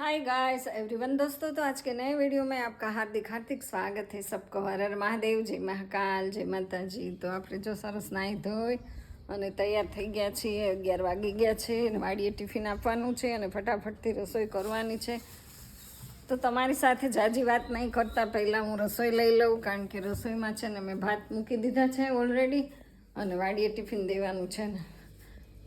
Hi guys everyone दोस्तों तो आज के नए वीडियो में आपका हार्दिक हार्दिक स्वागत है सबको હર હર મહાદેવ જય મહાકાલ જય માતાજી તો આપણે જો સરસ નાહી ધોઈ અને તૈયાર થઈ ગયા છીએ અગિયાર વાગી ગયા છે અને વાડીએ ટિફિન આપવાનું છે અને ફટાફટથી રસોઈ કરવાની છે તો તમારી સાથે જાજી વાત નહીં કરતા પહેલાં હું રસોઈ લઈ લઉં કારણ કે રસોઈમાં છે ને મેં ભાત મૂકી દીધા છે ઓલરેડી અને વાડીએ ટિફિન દેવાનું છે ને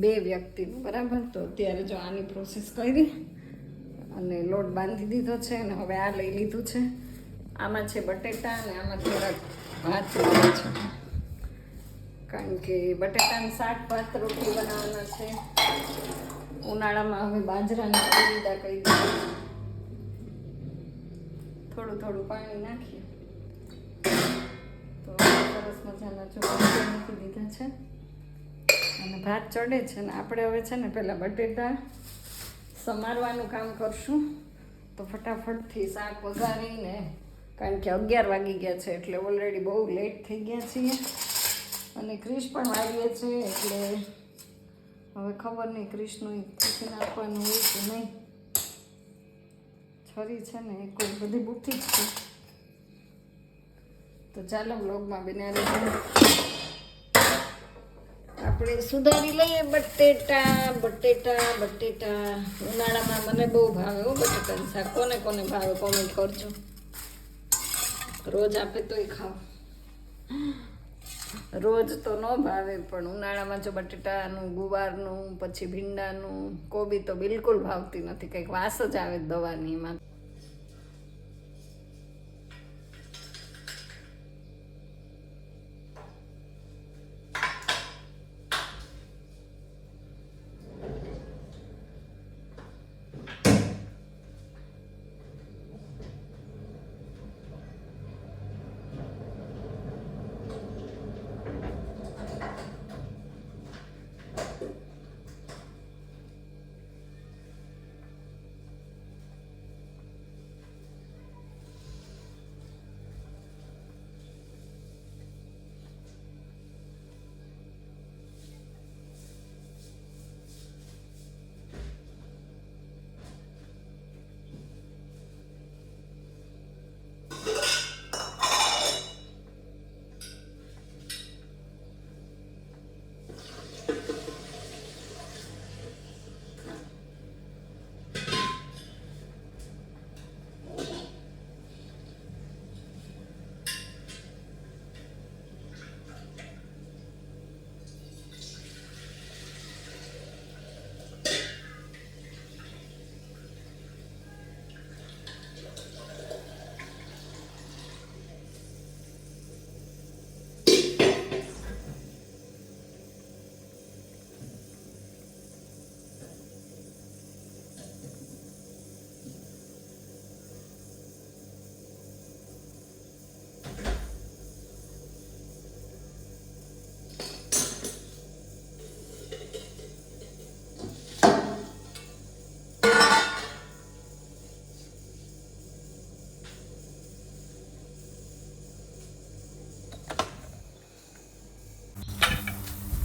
બે વ્યક્તિનું બરાબર તો અત્યારે જો આની પ્રોસેસ કરી અને લોટ બાંધી દીધો છે અને હવે આ લઈ લીધું છે. આમાં છે બટેટા અને આમાં થોડાક ભાત લીધા છે. કારણ કે બટેટાનું શાક, ભાત, રોટલી બનાવવાના છે. ઉનાળામાં હવે બાજરાના દીધા કહી દીધા. થોડું થોડું પાણી નાખીએ. સરસ મજાના ચોખા મૂકી દીધા છે. અને ભાત ચડે છે ને આપણે હવે છે ને પહેલાં બટેટા સમારવાનું કામ કરશું. તો ફટાફટથી શાક વઘારીને, કારણ કે અગિયાર વાગી ગયા છે, એટલે ઓલરેડી બહુ લેટ થઈ ગયા છીએ. અને ક્રિશ પણ વાવીએ છે, એટલે હવે ખબર નહીં ક્રિશનું ટિફિન આપવાનું હોય કે નહીં. છરી છે ને એ કોઈ બધી બુઠી જ છે. તો ચાલો બ્લોગમાં બિનારી આપણે સુધારી લઈએ બટેટા બટેટા બટેટા. ઉનાળામાં મને બહુ ભાવે હો બટેટાનું શાક. કોને કોને ભાવે કોમેન્ટ કરજો. રોજ આપે તોય ખાવ રોજ તો ન ભાવે, પણ ઉનાળામાં જો બટેટાનું, ગુવારનું, પછી ભીંડાનું, કોબી તો બિલકુલ ભાવતી નથી. કંઈક વાસ જ આવે દવાની એમાં.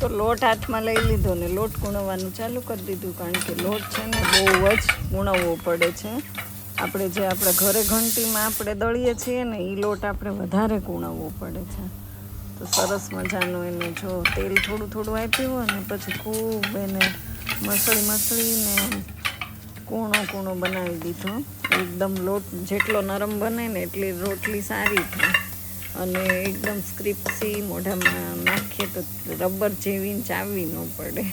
તો લોટ હાથમાં લઈ લીધો ને લોટ કૂણવવાનું ચાલુ કરી દીધું, કારણ કે લોટ છે ને બહુ જ કૂણવવો પડે છે. આપણે જે આપણા ઘરે ઘંટીમાં આપણે દળીએ છીએ ને એ લોટ આપણે વધારે કૂણવવો પડે છે. તો સરસ મજાનું એને જો તેલ થોડું થોડું આપ્યું હોય ને, પછી ખૂબ એને મસળી મસળીને કૂણો કૂણો બનાવી દીધો. એકદમ લોટ જેટલો નરમ બને ને, એટલી રોટલી સારી થાય. અને એકદમ સ્ક્રિપ્સી, મોઢામાં નાખીએ તો રબર જેવી ચાવી ન પડે.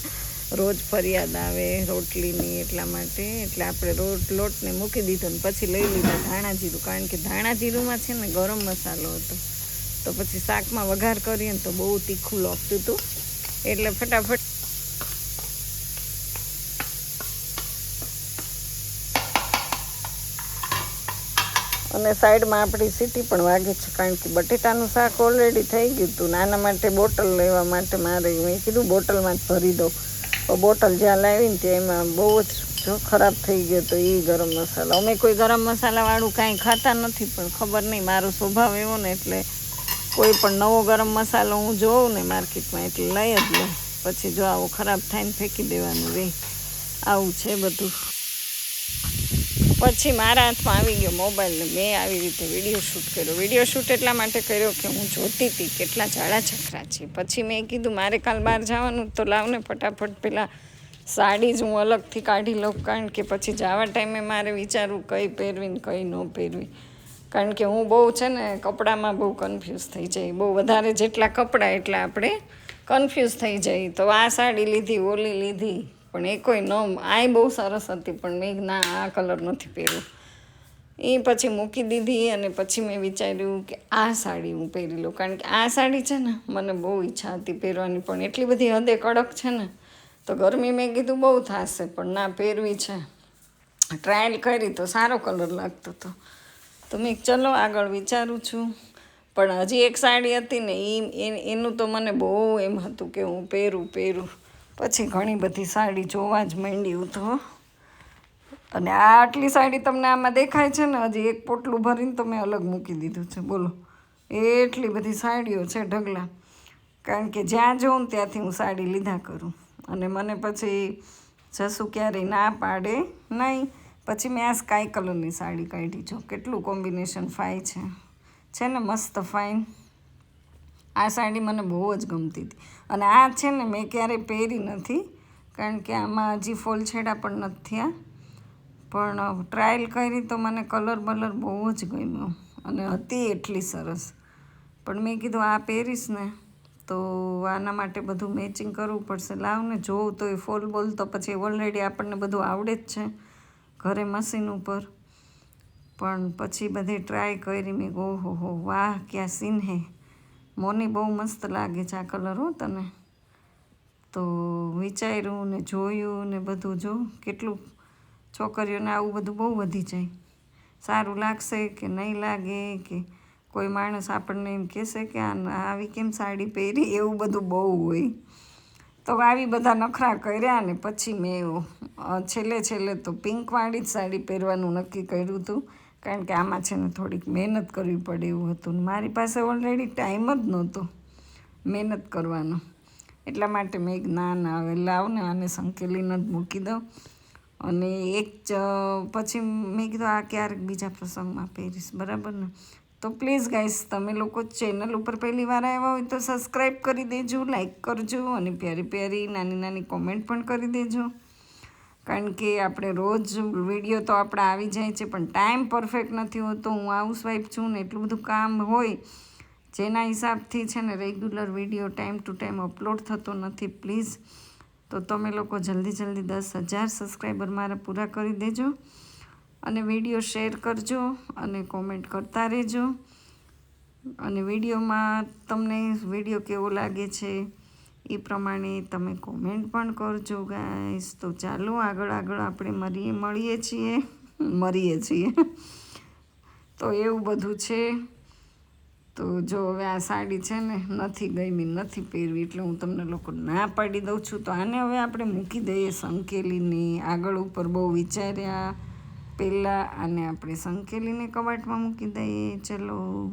રોજ ફરિયાદ આવે રોટલીની એટલા માટે. એટલે આપણે રોટ, લોટને મૂકી દીધો ને પછી લઈ લીધા ધાણા જીરું. કારણ કે ધાણા જીરુંમાં છે ને ગરમ મસાલો હતો. તો પછી શાકમાં વઘાર કરીએ ને તો બહુ તીખું લાગતું હતું. એટલે ફટાફટ અને સાઈડમાં આપણી સીટી પણ વાગે છે કારણ કે બટેટાનું શાક ઓલરેડી થઈ ગયું હતું નાના માટે બોટલ લેવા માટે મારે, મેં કીધું બોટલમાં જ ભરી દો તો બોટલ જ્યાં લાવીને ત્યાં એમાં બહુ જ જો ખરાબ થઈ ગયો તો એ ગરમ મસાલા. અમે કોઈ ગરમ મસાલાવાળું કાંઈ ખાતા નથી, પણ ખબર નહીં મારો સ્વભાવ એવો ને એટલે કોઈ પણ નવો ગરમ મસાલો હું જોઉં ને માર્કેટમાં એટલે લઈ જ લઉં. પછી જો આવો ખરાબ થાય ને ફેંકી દેવાનું રે. આવું છે બધું. પછી મારા હાથમાં આવી ગયો મોબાઈલ મેં આવી રીતે વીડિયો શૂટ કર્યો. વીડિયો શૂટ એટલા માટે કર્યો કે હું જોતી હતી કેટલા જાડા છકરા છે. પછી મેં કીધું, મારે કાલ બહાર જવાનું તો લાવને ફટાફટ પહેલાં સાડી જ હું અલગથી કાઢી લઉં, કારણ કે પછી જવા ટાઈમે મારે વિચારવું કઈ પહેરવી ને કઈ ન પહેરવી. કારણ કે હું બહુ છે ને કપડામાં બહુ કન્ફ્યુઝ થઈ જાય બહુ વધારે જેટલા કપડાં એટલા આપણે કન્ફ્યુઝ થઈ જાય તો આ સાડી લીધી, ઓલી લીધી. પણ એ કોઈ ન આય બહુ સરસ હતી, પણ મેં ના, આ કલર નથી પહેર્યો એ પછી મૂકી દીધી અને પછી મેં વિચાર્યું કે આ સાડી હું પહેરી લઉં. કારણ કે આ સાડી છે ને, મને બહુ ઈચ્છા હતી પહેરવાની, પણ એટલી બધી હદે કડક છે ને, તો ગરમી મેં કીધું, બહુ થશે, પણ ના, પહેરવી છે. ટ્રાયલ કરી તો સારો કલર લાગતો હતો તો મેં ચલો, આગળ વિચારું છું. પણ હજી એક સાડી હતી ને એ, એનું તો મને બહુ એમ હતું કે હું પહેરું પહેરું. પછી ઘણી બધી સાડી જોવા જ માંડ્યું તો. અને આ આટલી સાડી તમને આમાં દેખાય છે ને, હજી એક પોટલું ભરીને તો મેં અલગ મૂકી દીધું છે, બોલો. એટલી બધી સાડીઓ છે ઢગલા. કારણ કે જ્યાં જોઉં ત્યાંથી હું સાડી લીધા કરું. અને મને પછી જસુ ક્યારેય ના પાડે, નહીં. પછી મેં આ સ્કાય કલરની સાડી કાઢી જો, કેટલું કોમ્બિનેશન ફાઈ છે. છે ને મસ્ત ફાઇન. આ સાડી મને બહુ જ ગમતી હતી. અને આ છે ને મેં ક્યારેય પહેરી નથી, કારણ કે આમાં હજી ફોલ છેડા પણ નથી થયા. પણ ટ્રાયલ કરી તો મને કલર બલર બહુ જ ગમ્યો અને હતી એટલી સરસ. પણ મેં કીધું આ પહેરીશ ને તો આના માટે બધું મેચિંગ કરવું પડશે. લાવ ને જોઉં તો એ ફોલ બોલ તો પછી ઓલરેડી આપણને બધું આવડે જ છે ઘરે મશીન ઉપર. પણ પછી બધી ટ્રાય કરી મેં, ઓહો હો, વાહ, ક્યાં સીન હે. મોની બહુ મસ્ત લાગે છે આ કલર હો તને. તો વિચાર્યું ને જોયું ને બધું જો, કેટલું છોકરીઓને આવું બધું બહુ વધી જાય. સારું લાગશે કે નહીં લાગે કે કોઈ માણસ આપણને એમ કહેશે કે આ આવી કેમ સાડી પહેરી? એવું બધું બહુ હોય. તો આવી બધા નખરા કર્યા ને પછી મેં છેલ્લે છેલ્લે તો પિંકવાળી જ સાડી પહેરવાનું નક્કી કર્યું હતું. કારણ કે આમાં છે ને થોડીક મહેનત કરવી પડે એવું હતું મારી પાસે ઓલરેડી ટાઈમ જ નહોતો મહેનત કરવાનો. એટલા માટે મેં એક ના ના લાવ ને આને સંકેલીને જ મૂકી દઉં. અને એક પછી મેં કીધું આ ક્યારેક બીજા પ્રસંગમાં પહેરીશ, બરાબર ને? તો પ્લીઝ ગાઈસ તમે લોકો ચેનલ ઉપર પહેલી વાર આવ્યા હોય તો સબસ્ક્રાઈબ કરી દેજો લાઈક કરજો અને પ્યારી પ્યારી નાની નાની કોમેન્ટ પણ કરી દેજો. કારણ કે આપણે રોજ વીડિયો તો આપણા આવી જાય છે, પણ ટાઈમ પરફેક્ટ નથી હોતો. હું હાઉસવાઈફ છું ને એટલું બધું કામ હોય, જેના હિસાબથી છે ને regular video time to time upload થતો નથી. પ્લીઝ, તો તમે લોકો જલ્દી જલ્દી દસ હજાર સબસ્ક્રાઈબર મારા પૂરા કરી દેજો અને વીડિયો શેર કરજો અને કોમેન્ટ કરતા રહેજો. અને વિડીયોમાં તમને વીડિયો કેવો લાગે છે એ પ્રમાણે તમે કોમેન્ટ પણ કરજો ગાઈસ તો ચાલો, આગળ આગળ આપણે મળીએ મળીએ છીએ. મળીએ છીએ. તો એવું બધું છે. તો જો હવે આ સાડી છે ને, નથી ગમી, નથી પહેરવી, એટલે હું તમને લોકો ના પાડી દઉં છું. તો આને હવે આપણે મૂકી દઈએ સંકેલીને. આગળ ઉપર બહુ વિચાર્યા પહેલાં, આને આપણે સંકેલીને કબાટમાં મૂકી દઈએ. ચલો.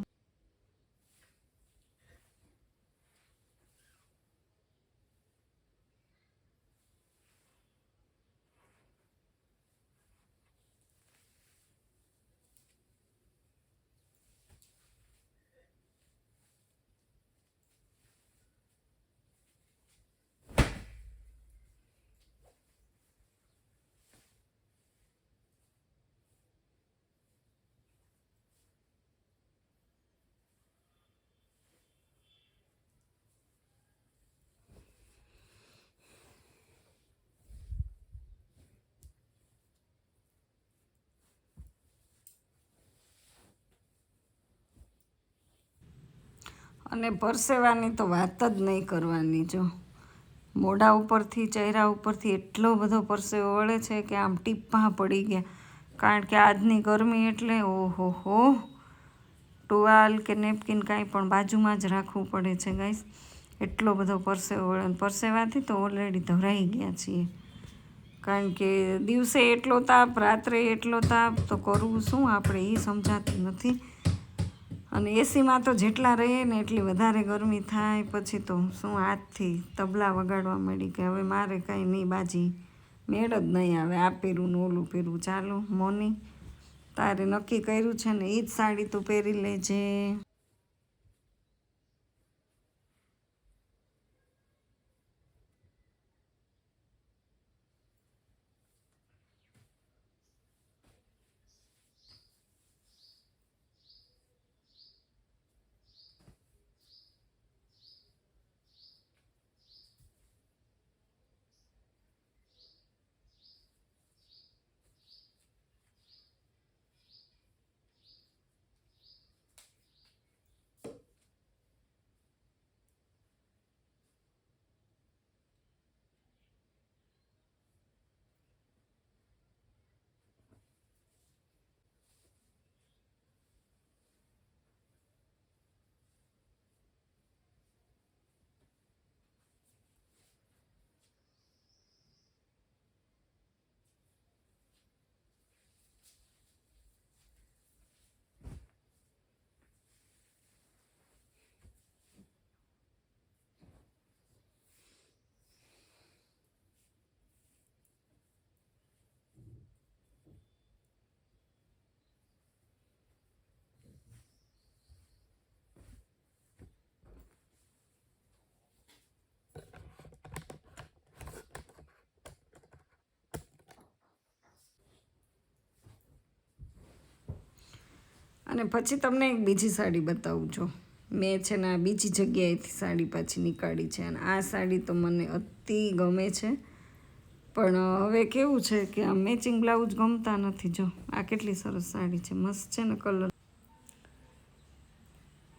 અને પરસેવાની તો વાત જ નહીં કરવાની જો. મોઢા ઉપરથી, ચહેરા ઉપરથી એટલો બધો પરસેવો વળે છે કે આમ ટીપા પડી ગયા. કારણ કે આજની ગરમી એટલે ઓહો હો. ટુવાલ કે નેપકિન કાંઈ પણ બાજુમાં જ રાખવું પડે છે ગાઈસ. એટલો બધો પરસેવો વળે પરસેવાથી તો ઓલરેડી ધરાઈ ગયા છીએ. કારણ કે દિવસે એટલો તાપ, રાત્રે એટલો તાપ, તો કરવું શું આપણે, એ સમજાતું નથી. અને એસીમાં તો જેટલા રહીએ ને એટલી વધારે ગરમી થાય. પછી તો શું હાથથી તબલા વગાડવા મળી કે હવે મારે કાંઈ નહીં બાજી. મેળ જ નહીં આવે. આ પહેરું ઓલું પહેરું. ચાલો, મોની, તારે નક્કી કર્યું છે ને એ જ સાડી તું પહેરી લેજે. અને પછી તમને એક બીજી સાડી બતાવું છું મેં છે ને આ બીજી જગ્યાએથી સાડી પાછી નીકાળી છે અને આ સાડી તો મને અતિ ગમે છે. પણ હવે કેવું છે કે આ મેચિંગ બ્લાઉઝ ગમતા નથી જો. આ કેટલી સરસ સાડી છે. મસ્ત છે ને કલર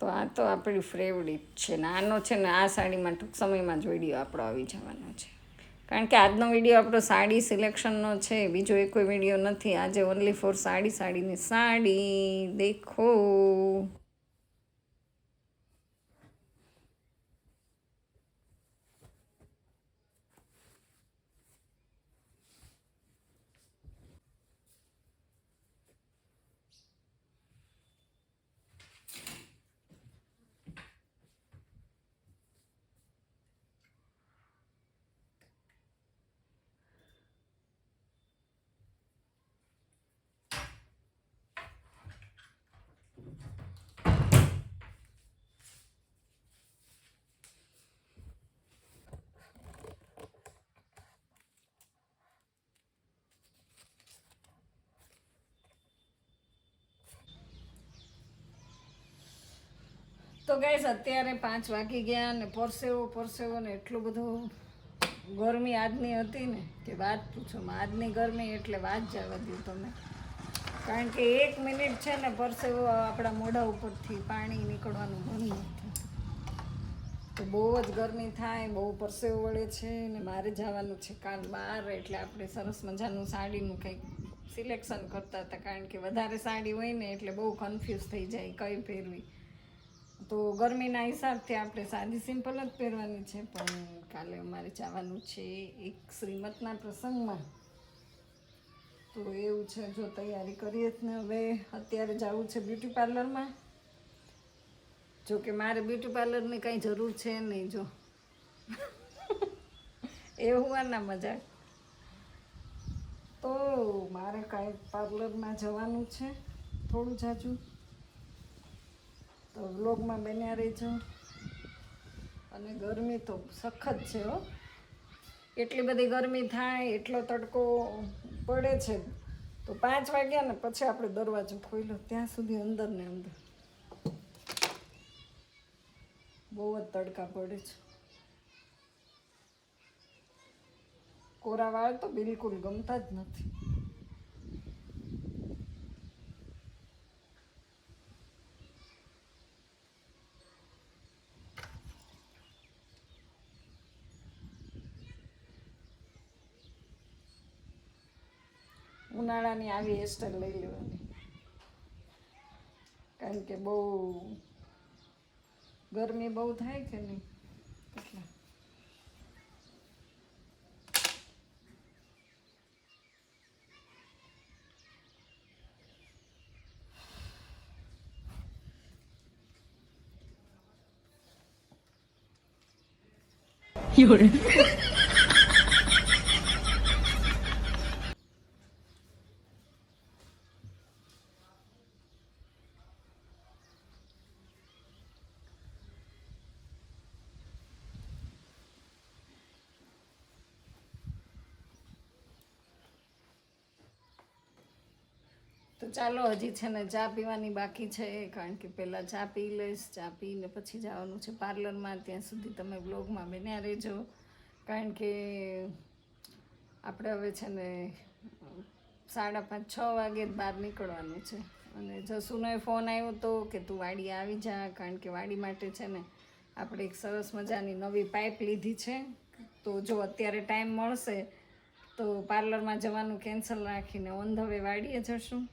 તો આ તો આપણી ફેવરિટ છે ને. આનો છે ને આ સાડીમાં ટૂંક સમયમાં જ વીડિયો આપણો આવી જવાનો છે. કારણ કે આજનો વીડિયો આપણો સાડી સિલેક્શનનો છે, બીજો એક વીડિયો નથી. આજે ઓનલી ફોર સાડી, સાડીની સાડી. દેખો. તો ગાઈસ અત્યારે પાંચ વાગી ગયા ને પરસેવો પરસેવો ને એટલું બધું ગરમી આજની હતી ને, કે વાત પૂછો આજની ગરમી એટલે વાત જવા દઉં તમે કારણ કે એક મિનિટ છે ને પરસેવો આપણા મોઢા ઉપરથી પાણી નીકળવાનું બંધ નથી તો બહુ જ ગરમી થાય, બહુ પરસેવો વળે છે ને મારે જવાનું છે કાલ બહાર એટલે આપણે સરસ મજાનું સાડીનું કંઈક સિલેક્શન કરતા હતા. કારણ કે વધારે સાડી હોય ને એટલે બહુ કન્ફ્યુઝ થઈ જાય કઈ પહેરવી. તો ગરમીના હિસાબથી આપણે સાદી સિમ્પલ જ પહેરવાની છે, પણ કાલે અમારે જવાનું છે એક શ્રીમતના પ્રસંગમાં. તો એવું છે, જો તૈયારી કરીએ જ ને હવે. અત્યારે જવું છે બ્યુટી પાર્લરમાં. જો કે મારે બ્યુટી પાર્લરની કાંઈ જરૂર છે નહીં, જો. એ હોવાના મજાક. તો મારે કાંઈ પાર્લરમાં જવાનું છે, થોડું જાજુ. તો વ્લોગમાં બન્યા રહેજો. અને ગરમી તો સખત છે હો. એટલી બધી ગરમી થાય, એટલો તડકો પડે છે. તો પાંચ વાગ્યા ને પછી આપણે દરવાજો ખોલ્યો. ત્યાં સુધી અંદર ને અંદર. બહુ જ તડકા પડે છે. કોરા વાળ તો બિલકુલ ગમતા જ નથી. ઉનાળાની આવી હેરસ્ટાઈલ લઈ લેવાની. કારણ કે બહુ ગરમી બહુ થાય કે નહીં એટલે. તો ચાલો, હજી છે ને ચા પીવાની બાકી છે, કારણ કે પહેલાં ચા પી લઈશ. ચા પીને પછી જવાનું છે પાર્લરમાં. ત્યાં સુધી તમે બ્લોગમાં બન્યા રહેજો. કારણ કે આપણે હવે છે ને સાડા પાંચ, છ વાગે બહાર નીકળવાનું છે. અને જસુનો ફોન આવ્યો તો કે તું વાડી આવી જા, કારણ કે વાડી માટે છે ને આપણે એક સરસ મજાની નવી પાઇપ લીધી છે. તો જો અત્યારે ટાઈમ મળશે, તો પાર્લરમાં જવાનું કેન્સલ રાખીને ઓન ધ વે વાડીએ જશું.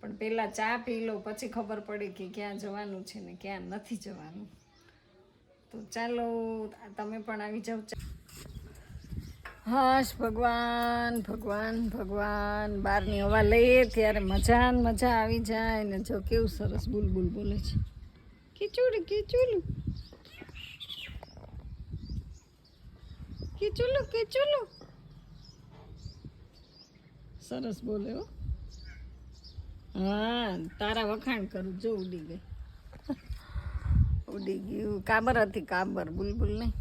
પણ પહેલાં ચા પી લો, પછી ખબર પડે કે ક્યાં જવાનું છે ને ક્યાં નથી જવાનું. તો ચાલો, તમે પણ આવી જાઓ હાશ, ભગવાન ભગવાન ભગવાન. બહારની હવા લઈએ ત્યારે મજા મજા આવી જાય ને જો કેવું સરસ બુલબુલ બોલે છે. કીચુડ કીચુલું કીચુલું કિચુલું સરસ બોલે હો. હા તારા વખાણ કરું જો ઉડી ગઈ ઉડી ગયું કાબર હતી કાબર બુલબુલ નહીં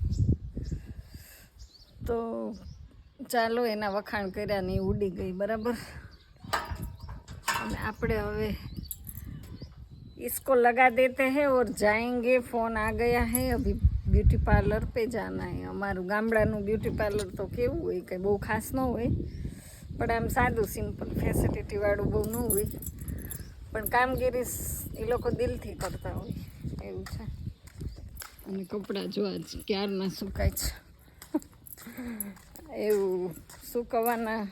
તો ચાલો એના વખાણ કર્યા ને ઈ ઉડી ગઈ બરાબર અને આપણે હવે इसको लगा देते हैं और जाएंगे फ़ोन आ गया है अभी બ્યુટી પાર્લર पे जाना है અમારું ગામડાનું બ્યુટી પાર્લર તો કેવું હોય કંઈ બહુ ખાસ ન હોય પણ આમ સાદું સિમ્પલ ફેસિલિટીવાળું બહુ ન હોય પણ કામગીરી એ લોકો દિલથી કરતા હોય એવું છે. અને કપડાં જો આજ ક્યારના સુકાય છે. એવું સુકવવાના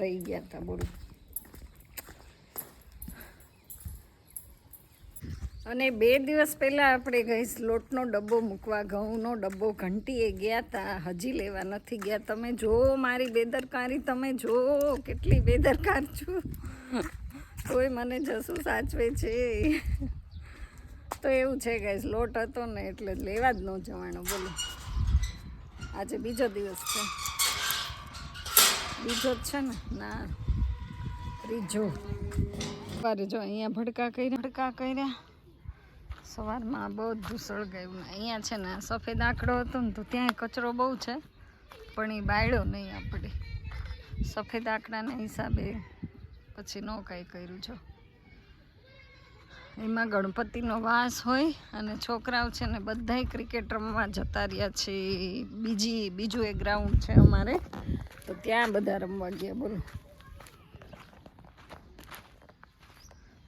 રહી ગયા હતા બોલું. અને બે દિવસ પહેલાં આપણે ગઈ લોટનો ડબ્બો મૂકવા ઘઉંનો ડબ્બો ઘંટીએ ગયા હતા હજી લેવા નથી ગયા. તમે જો મારી બેદરકારી તમે જો કેટલી બેદરકાર છું. તોય મને જસું સાચવે છે. તો એવું છે ગાઈસ લોટ હતો ને એટલે લેવા જ ન જવાનો, બોલો. આજે બીજો દિવસ છે. બીજો જ છે ને? ના. ત્રીજો. સવારે જો અહીંયા ભડકા કર્યા ભડકા કર્યા. સવારમાં બધું સળગાયું અહીંયા છે ને સફેદ આંકડો હતો ને તો ત્યાં કચરો બહુ છે, પણ એ બાયડો નહીં આપણે. સફેદ આંકડાના હિસાબે પછી ન કાંઈ કર્યું છો એમાં ગણપતિનો વાસ હોય અને છોકરાઓ છે ને બધાય ક્રિકેટ રમવા જતા રહ્યા છે. બીજી, બીજું એક ગ્રાઉન્ડ છે અમારે. તો ત્યાં બધા રમવા ગયા, બોલો.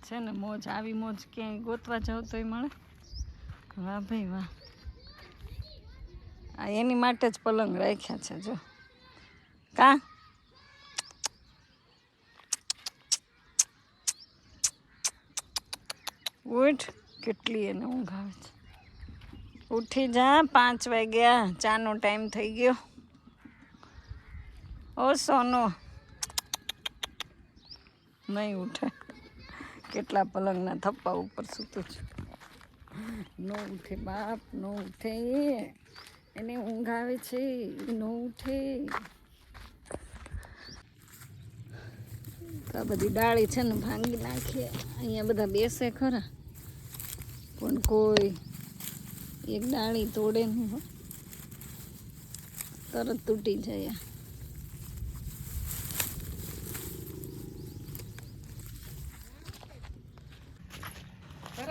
છે ને મોજ, આવી મોજ ક્યાંય ગોતવા જાવ તોય મળે. વાહ ભાઈ, વાહ. આ એની માટે જ પલંગ રાખ્યા છે, જો. કા? ઉઠ. કેટલી એને ઊંઘ આવે છે. ઉઠી જા, પાંચ વાગ્યા, ચાનો ટાઈમ થઈ ગયો. ઓ સોનો. નહીં ઉઠે. કેટલા પલંગના થપ્પા ઉપર સૂતું છું. નો ઉઠે બાપ, નો ઉઠે. એને ઊંઘ આવે છે, ન ઉઠે. આ બધી ડાળી છે ને ભાંગી નાખીએ અહીંયા બધા બેસે ખરા. પણ કોઈ એક ડાળી તોડે નહીં તરત તૂટી જાય.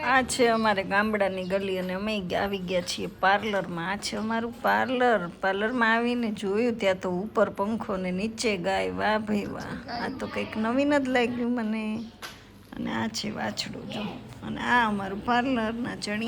આ. છે અમારે ગામડાની ગલી અને અમે આવી ગયા છીએ પાર્લરમાં. આ છે અમારું પાર્લર. પાર્લરમાં આવીને જોયું ત્યાં તો ઉપર પંખો ને નીચે ગાય વાહ ભાઈ વાહ. આ તો કંઈક નવીન જ લાગ્યું મને. અને આ છે વાછડું જો. અને આ અમારું પાર્લરના ચણી